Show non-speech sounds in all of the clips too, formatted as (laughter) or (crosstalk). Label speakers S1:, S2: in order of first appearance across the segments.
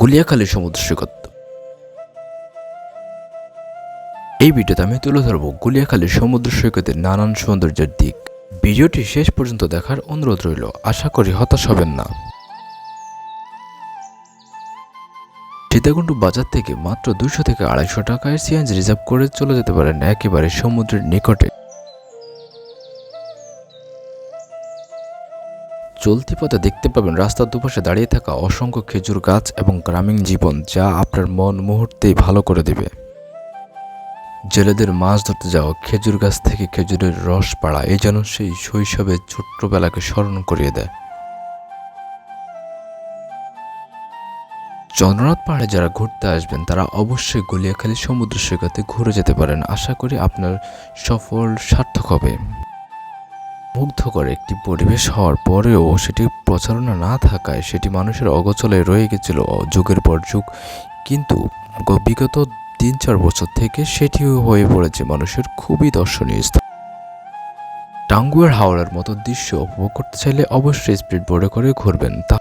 S1: গুলিয়াখালী সমুদ্র সৈকত। এই ভিডিওতে আমি তুলে ধরবো গুলিয়াখালী সমুদ্র সৈকতের নানান সৌন্দর্যের দিক। ভিডিওটি শেষ পর্যন্ত দেখার অনুরোধ রইল। আশা করি হতাশ হবেন না। সীতাকুণ্ড বাজার থেকে মাত্র দুশো থেকে আড়াইশো টাকায় সিএনজি রিজার্ভ করে চলে যেতে পারেন একেবারে সমুদ্রের নিকটে। চলতি পথে দেখতে পাবেন রাস্তার দুপাশে দাঁড়িয়ে থাকা অসংখ্য খেজুর গাছ এবং গ্রামীণ জীবন, যা আপনার মন মুহূর্তেই ভালো করে দেবে। জেলেদের মাছ ধরতে যাওয়া খেজুর গাছ থেকে খেজুরের রস পাড়া এই যেন সেই শৈশবের ছোট্টবেলাকে স্মরণ করিয়ে দেয়। চন্দ্রনাথ পাহাড়ে যারা ঘুরতে আসবেন, তারা অবশ্যই গলিয়াখালী সমুদ্র সৈকতে ঘুরে যেতে পারেন। আশা করি আপনার সফল সার্থক হবে। মুগ্ধকর একটি পরিবেশ হওয়ার পরেও সেটি প্রচারণা না থাকায় সেটি মানুষের অগোচলে রয়ে গেছিল যুগের পর যুগ। কিন্তু বিগত তিন চার বছর থেকে সেটিও হয়ে পড়েছে মানুষের খুবই দর্শনীয় স্থান। টাঙ্গুয়ার হাওড়ার মতো দৃশ্য উপভোগ করতে চাইলে অবশ্যই স্পিড বোর্ডে করে ঘুরবেন। তা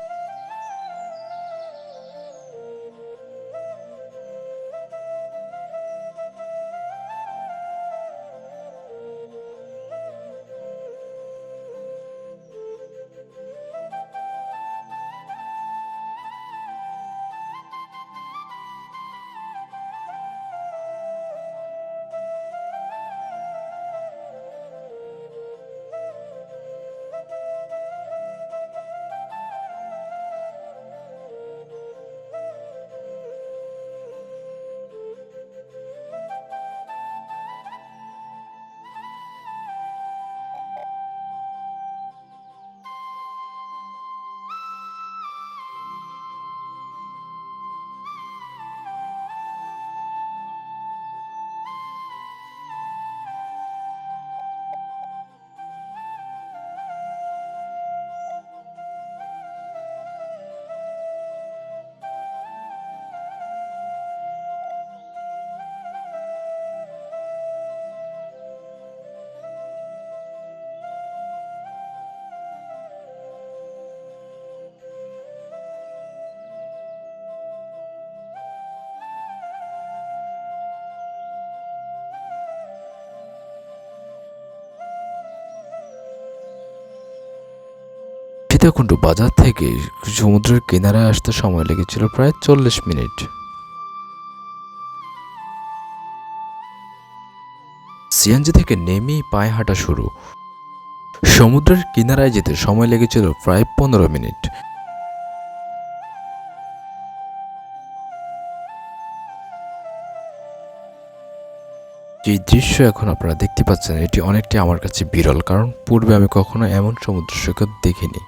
S1: সীতাকুণ্ড বাজার থেকে সমুদ্রের কিনারায় আসতে সময় লেগেছিল প্রায় চল্লিশ মিনিট। সিএনজি থেকে নেমেই পায়ে হাঁটা শুরু। সমুদ্রের কিনারায় যেতে সময় লেগেছিল প্রায় পনেরো মিনিট। যে দৃশ্য এখন আপনারা দেখতে পাচ্ছেন, এটি অনেকটাই আমার কাছে বিরল, কারণ পূর্বে আমি কখনো এমন সমুদ্র সৈকত দেখিনি।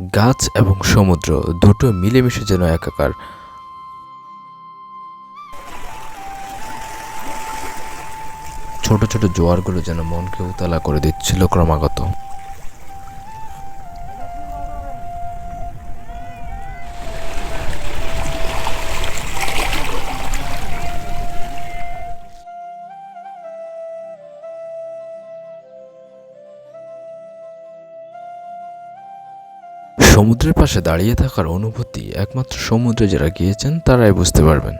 S1: গাছ এবং সমুদ্র দুটো মিলেমিশে যেন একাকার। ছোট ছোট জোয়ারগুলো যেন মনকে উতলা করে দিচ্ছিল ক্রমাগত। সমুদ্রের পাশে দাঁড়িয়ে থাকার অনুভূতি একমাত্র সমুদ্রে যারা গিয়েছেন, তারাই বুঝতে পারবেন।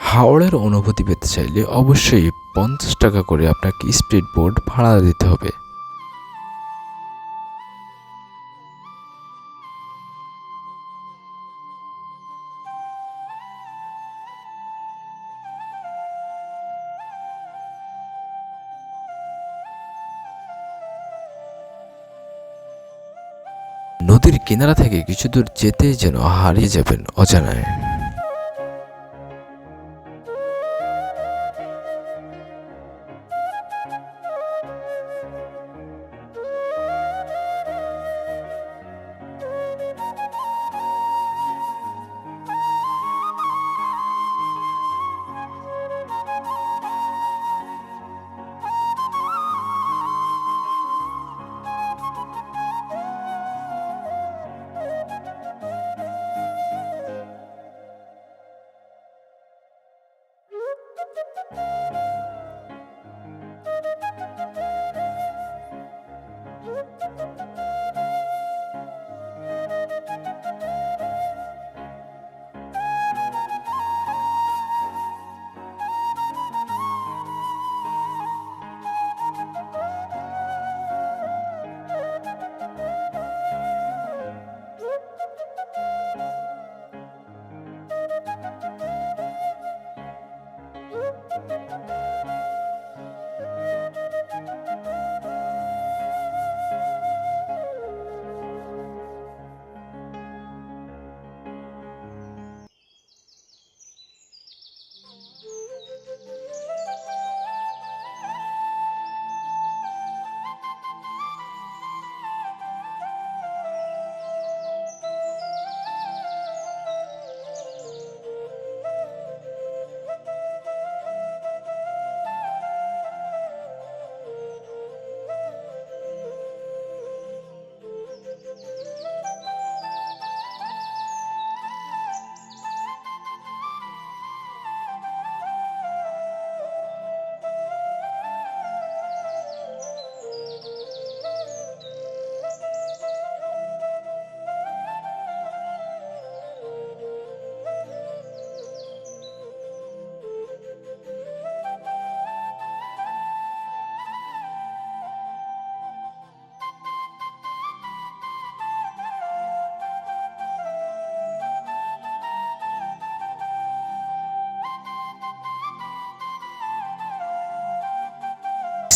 S1: হাওড়ের অনুভূতি পেতে চাইলে অবশ্যই পঞ্চাশ টাকা করে আপনাকে স্পিড বোর্ড ভাড়া দিতে হবে। নদীর কিনারা থেকে কিছু দূর যেতে যেন হারিয়ে যাবেন অজানায়।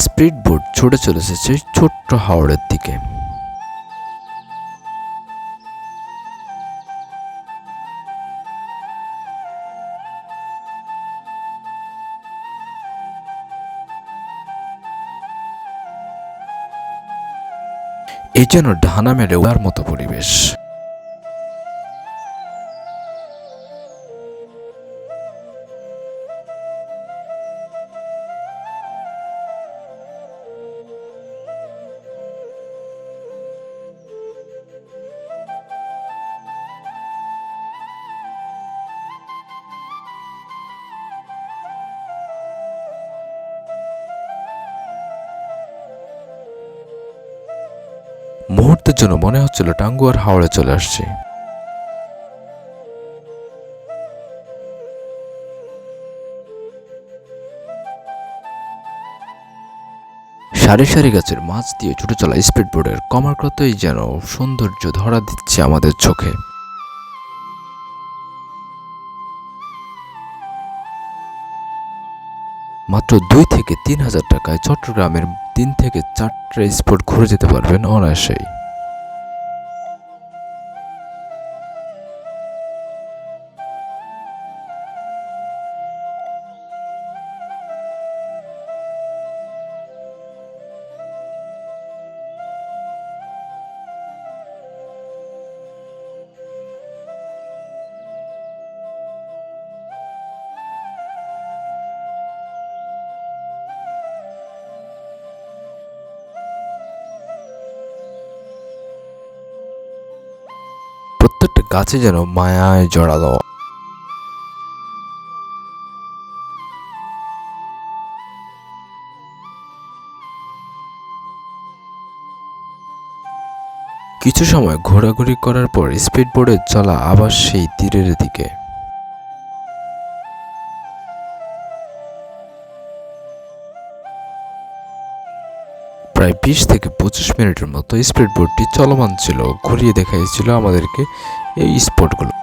S1: স্পিড বোট ছুটে চলেছে সেই ছোট্ট হাওড়ের দিকে। এই যেন ঢানা মেরে ওড়ার মতো পরিবেশ। জন্য মনে হচ্ছিল টাঙ্গুয়ার হাওড়ে চলে আসছে। সারি সারি গাছের মাছ দিয়ে ছুটে চলা স্পিড বোর্ডের কমারকতই যেন সৌন্দর্য ধরা দিচ্ছে আমাদের চোখে। মাত্র দুই থেকে তিন হাজার টাকায় চট্টগ্রামের তিন থেকে চারটে স্পট ঘুরে যেতে পারবেন অনায়াসেই। গাছে যেন মায়ায় জড়ালো। কিছু সময় ঘোরাঘুরি করার পর স্পিডবোর্ডে চলা আবার সেই তীরের দিকে। প্রায় বিশ থেকে পঁচিশ মিনিটের মতো স্পিড বোটটি চলমান ছিল, ঘুরিয়ে দেখাইছিল আমাদেরকে এই স্পটগুলো।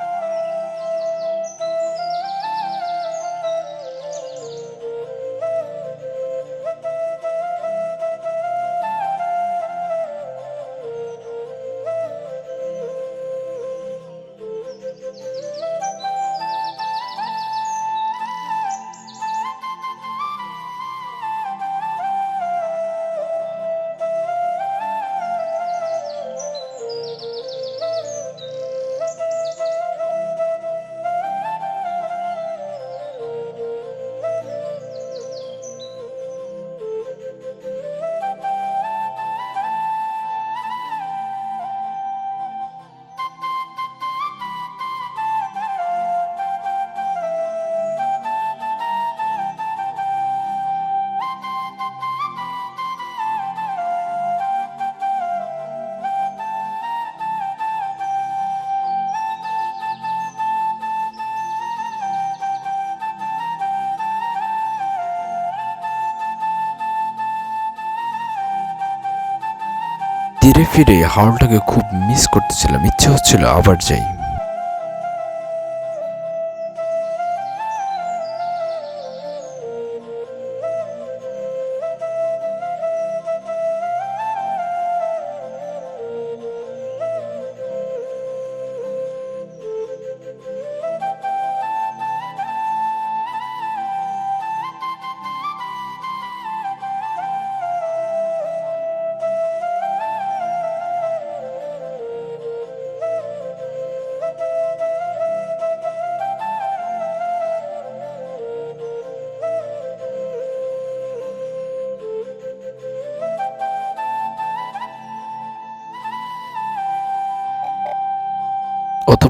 S1: ধীরে ফিরে হাওড়টাকে খুব মিস করতেছিলাম। ইচ্ছে হচ্ছিল আবার যাই।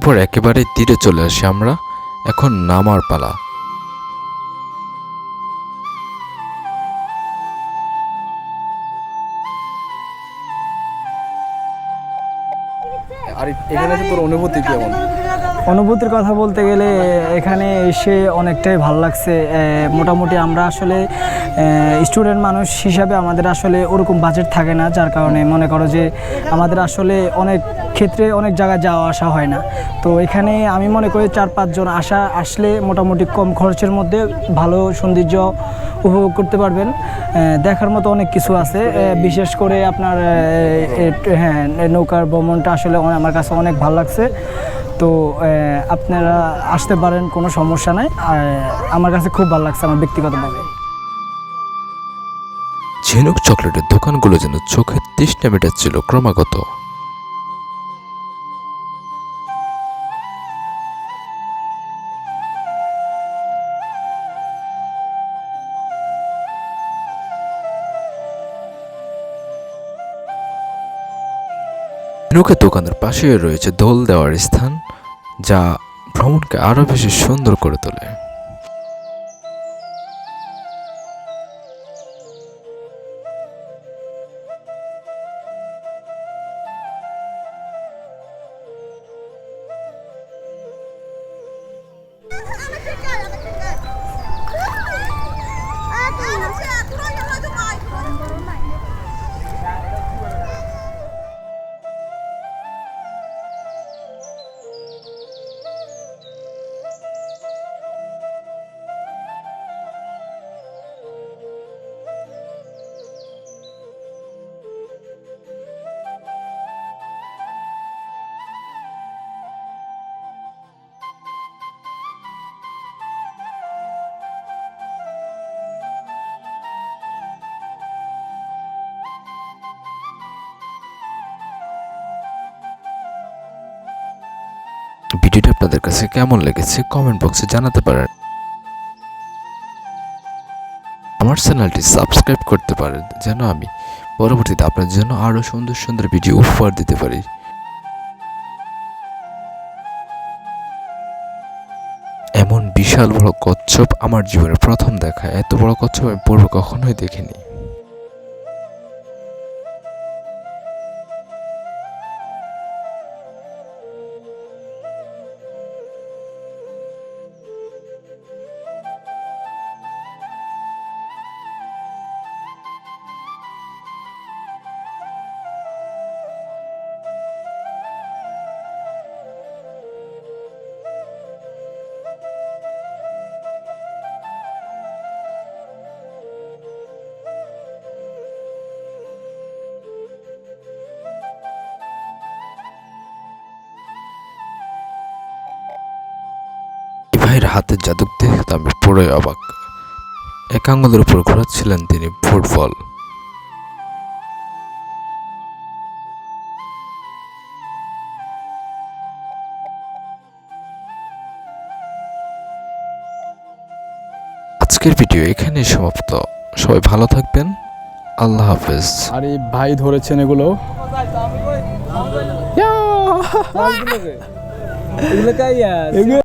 S1: অতঃপর একেবারে তীরে চলে আসি আমরা। এখন নামার পালা।
S2: আর এখানে তোর অনুভূতি কেমন?
S3: অনুভূতির কথা বলতে গেলে এখানে এসে অনেকটাই ভালো লাগছে। মোটামুটি আমরা আসলে স্টুডেন্ট মানুষ হিসাবে আমাদের আসলে ওরকম বাজেট থাকে না যার কারণে মনে করো যে আমাদের আসলে অনেক ক্ষেত্রে অনেক জায়গায় যাওয়া আসা হয় না। তো এখানে আমি মনে করি চার পাঁচজন আসা আসলে মোটামুটি কম খরচের মধ্যে ভালো সৌন্দর্য উপভোগ করতে পারবেন। দেখার মতো অনেক কিছু আছে। বিশেষ করে আপনার হ্যাঁ নৌকার ভ্রমণটা আসলে আমার কাছে অনেক ভালো লাগছে। তো আপনারা আসতে পারেন, কোনো সমস্যা নাই। আমার কাছে খুব ভালো লাগছে আমার ব্যক্তিগতভাবে।
S1: ঝিনুক চকলেটের দোকানগুলো যেন চোখের তৃষ্ণা মেটাচ্ছিল ক্রমাগত। ঝিনুকের দোকানের পাশে রয়েছে দোল দেওয়ার স্থান যা ভ্রমণকে আরও বেশি সুন্দর করে তোলে। ভিডিওটি আপনাদের কাছে কেমন লেগেছে কমেন্ট বক্সে জানাতে পারেন। আমার চ্যানেলটি সাবস্ক্রাইব করতে পারেন, যেন আমি পরবর্তীতে আপনার জন্য আরও সুন্দর সুন্দর ভিডিও উপহার দিতে পারি। এমন বিশাল বড় কচ্ছপ আমার জীবনে প্রথম দেখা, এত বড় কচ্ছপ আমি পূর্বে কখনোই দেখিনি। ভাইয়ের হাতের জাদুক দেখে তো আমি পুরোই অবাক। এক আঙ্গুলের উপর ঘোরাচ্ছিলেন তিনি ফুটবল আজকের ভিডিও এখানেই সমাপ্ত। সবাই ভালো থাকবেন। আল্লাহ হাফেজ।
S2: আর এই ভাই ধরেছেন এগুলো। (laughs)
S3: এগুলো